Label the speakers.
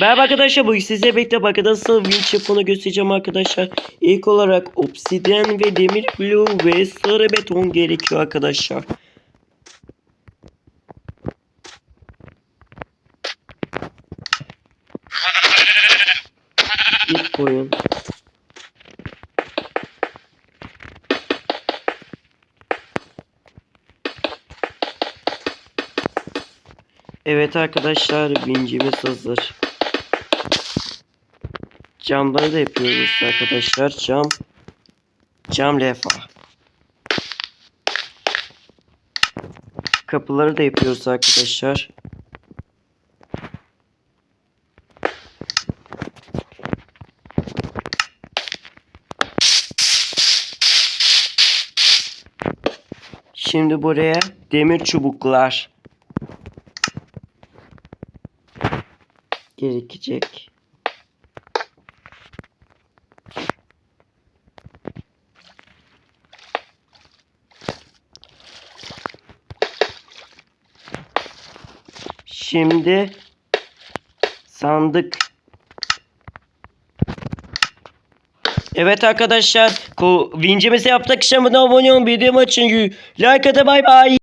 Speaker 1: Merhaba arkadaşlar bugün size birlikte bakın nasıl winch yapını göstereceğim arkadaşlar. İlk olarak obsidyen ve demir bloğu ve sarı beton gerekiyor arkadaşlar. İlk koyun. Evet arkadaşlar vincimiz hazır. Camları da yapıyoruz arkadaşlar. Cam. Cam lefa. Kapıları da yapıyoruz arkadaşlar. Şimdi buraya demir çubuklar gerekecek. Şimdi sandık. Evet arkadaşlar, vincimizi yaptık. Şimdi abone olun, videomu açın. Like atın, bay bay.